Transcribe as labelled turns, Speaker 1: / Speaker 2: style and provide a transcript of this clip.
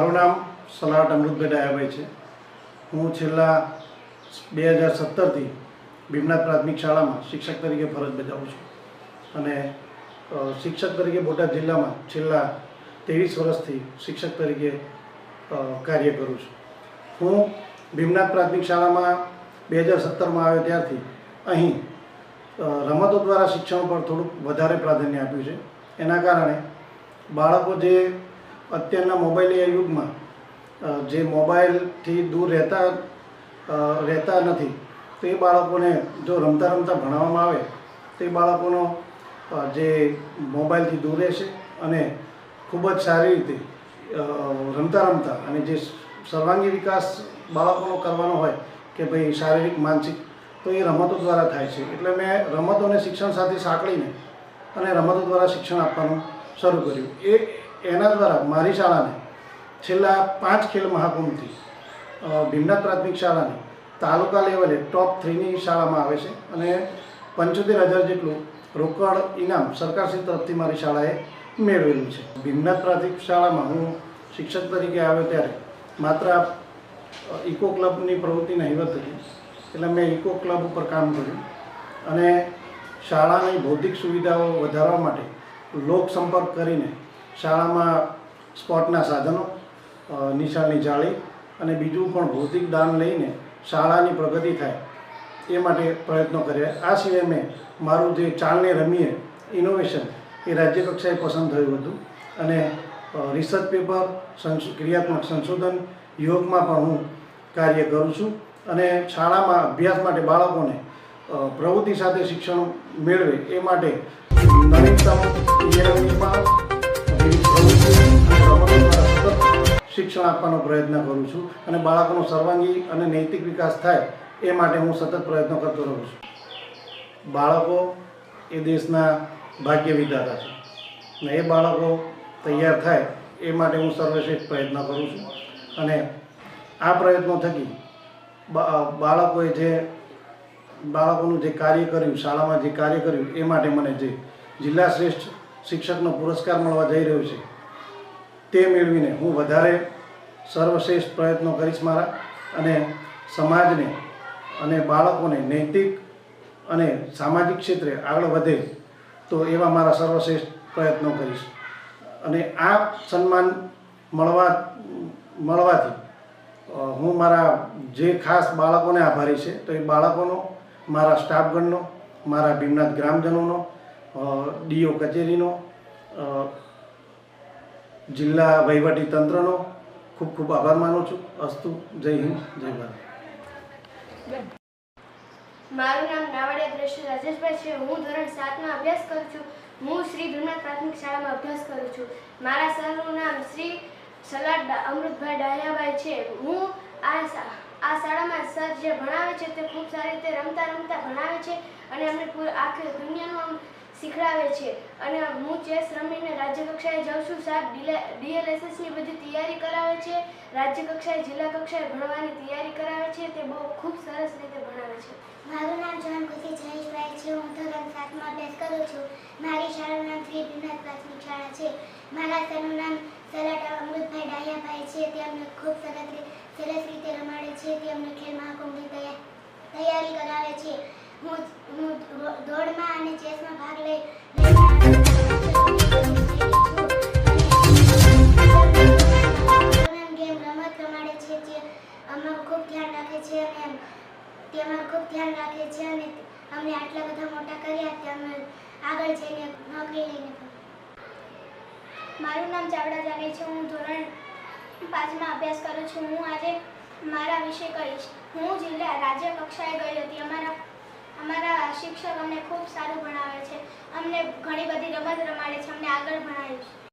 Speaker 1: મારું નામ સલાટ અમૃતભાઈ ડાયાભાઈ છે. હું છેલ્લા બે હજાર સત્તરથી ભીમનાથ પ્રાથમિક શાળામાં શિક્ષક તરીકે ફરજ બજાવું છું. અને શિક્ષક તરીકે બોટાદ જિલ્લામાં છેલ્લા ત્રેવીસ વર્ષથી શિક્ષક તરીકે કાર્ય કરું છું. હું ભીમનાથ પ્રાથમિક શાળામાં બે હજાર સત્તરમાં આવ્યો ત્યારથી અહીં રમતો દ્વારા શિક્ષણ પર થોડુંક વધારે પ્રાધાન્ય આપ્યું છે. એના કારણે બાળકો જે અત્યારના મોબાઈલ યુગમાં જે મોબાઈલથી દૂર રહેતા રહેતા નથી, તે બાળકોને જો રમતા રમતા ભણાવવામાં આવે, તે બાળકોનો જે મોબાઈલથી દૂર રહેશે અને ખૂબ જ સારી રીતે રમતા રમતા અને જે સર્વાંગી વિકાસ બાળકોનો કરવાનો હોય કે ભાઈ શારીરિક, માનસિક, તો એ રમતો દ્વારા થાય છે. એટલે મેં રમતોને શિક્ષણ સાથે સાંકળીને અને રમતો દ્વારા શિક્ષણ આપવાનું શરૂ કર્યું. એ એના દ્વારા મારી શાળાને છેલ્લા પાંચ ખેલ મહાકુંભથી ભીમનાથ પ્રાથમિક શાળાને તાલુકા લેવલે ટોપ થ્રીની શાળામાં આવે છે અને પંચોતેર હજાર જેટલું રોકડ ઇનામ સરકારશ્રી તરફથી મારી શાળાએ મેળવેલું છે. ભીમનાથ પ્રાથમિક શાળામાં હું શિક્ષક તરીકે આવ્યો ત્યારે માત્ર ઇકો ક્લબની પ્રવૃત્તિ નહીવત હતી. એટલે મેં ઇકો ક્લબ ઉપર કામ કર્યું અને શાળાની ભૌતિક સુવિધાઓ વધારવા માટે લોક સંપર્ક કરીને શાળામાં સ્પોર્ટના સાધનો નિશાળની જાળી અને બીજું પણ ભૌતિક દાન લઈને શાળાની પ્રગતિ થાય એ માટે પ્રયત્નો કર્યા. આ સિવાય મેં મારું જે ચાલને રમીએ ઇનોવેશન એ રાજ્ય કક્ષાએ પસંદ થયું હતું અને રિસર્ચ પેપર ક્રિયાત્મક સંશોધન યોગમાં પણ હું કાર્ય કરું છું અને શાળામાં અભ્યાસ માટે બાળકોને પ્રવૃત્તિ સાથે શિક્ષણ મેળવે એ માટે નવીનતમ આપવાનો પ્રયત્ન કરું છું અને બાળકોનો સર્વાંગી અને નૈતિક વિકાસ થાય એ માટે હું સતત પ્રયત્નો કરતો રહું છું. બાળકો એ દેશના ભાગ્ય વિધાતા છે. અને એ બાળકો તૈયાર થાય એ માટે હું સર્વશ્રેષ્ઠ પ્રયત્ન કરું છું. અને આ પ્રયત્નો થકી બાળકોએ જે, બાળકોનું જે કાર્ય કર્યું, શાળામાં જે કાર્ય કર્યું, એ માટે મને જે જિલ્લા શ્રેષ્ઠ શિક્ષકનો પુરસ્કાર મળવા જઈ રહ્યો છે, તે મેળવીને હું વધારે સર્વશ્રેષ્ઠ પ્રયત્નો કરીશ મારા અને સમાજને અને બાળકોને નૈતિક અને સામાજિક ક્ષેત્રે આગળ વધે તો એવા મારા સર્વશ્રેષ્ઠ પ્રયત્નો કરીશ. અને આ સન્માન મળવા, મળવાથી હું મારા જે ખાસ બાળકોને આભારી છે, તો એ બાળકોનો, મારા સ્ટાફગણનો, મારા ભીમનાથ ગ્રામજનોનો ડીઓ કચેરીનો જિલ્લા વહીવટી તંત્રનો ખૂબ ખૂબ આભાર માનું છું. અસ્તુ. જય હિન્દ. જય ભારત.
Speaker 2: મારું નામ નાવડિયા દ્રશ્ય રાજેશભાઈ છે. હું ધોરણ સાતમાં અભ્યાસ કરું છું. હું શ્રી ભીમનાથ પ્રાથમિક શાળામાં અભ્યાસ કરું છું. મારા સરનું નામ શ્રી સલાડ અમૃતભાઈ ડાયાભાઈ છે. હું આ આ શાળામાં સર જે ભણાવે છે તે ખૂબ સારી રીતે રમતા રમતા ભણાવે છે અને અમને આખી દુનિયાનું શીખડાવે છે. અને હું ચેસ રમીને રાજ્ય કક્ષાએ જાઉં છું, સાહેબ. ડીએલએસએસની બધી તૈયારી કરાવે છે. રાજ્ય કક્ષાએ, જિલ્લા કક્ષાએ ભણવાની તૈયારી કરાવે છે. તે બહુ ખૂબ સરસ રીતે ભણાવે છે.
Speaker 3: મારું નામ જોન ખુશી જયેશભાઈ છે. હું ધોરણ સાતમાં અભ્યાસ કરું છું. મારી શાળાનું નામ શ્રી ભીમનાથ પ્રાથમિક શાળા છે. મારા સરનું નામ સલાટા અમૃતભાઈ ડાયાભાઈ છે. તે અમને ખૂબ સરસ સરસ રીતે રમાડે છે. તે અમને ખેલ મહાકુંભની તૈયારી કરાવે છે. હું હું દોડમાં અને ચેસમાં ભાગ લઈ રમત રમાડે છે જે અમારું ખૂબ ધ્યાન રાખે છે અને તેમાં ખૂબ ધ્યાન રાખે છે અને અમને આટલા બધા મોટા કર્યા અમે આગળ જઈને નોકરી લઈને
Speaker 4: મારું નામ ચાવડા જાને છે. હું ધોરણ પાંચમાં અભ્યાસ કરું છું. હું આજે મારા વિશે કહીશ. હું જિલ્લા રાજ્ય કક્ષાએ ગઈ હતી. અમારા અમારા શિક્ષક અમને ખૂબ સારું ભણાવે છે. અમને ઘણી બધી રમત રમાડે છે. અમને આગળ ભણાવે છે.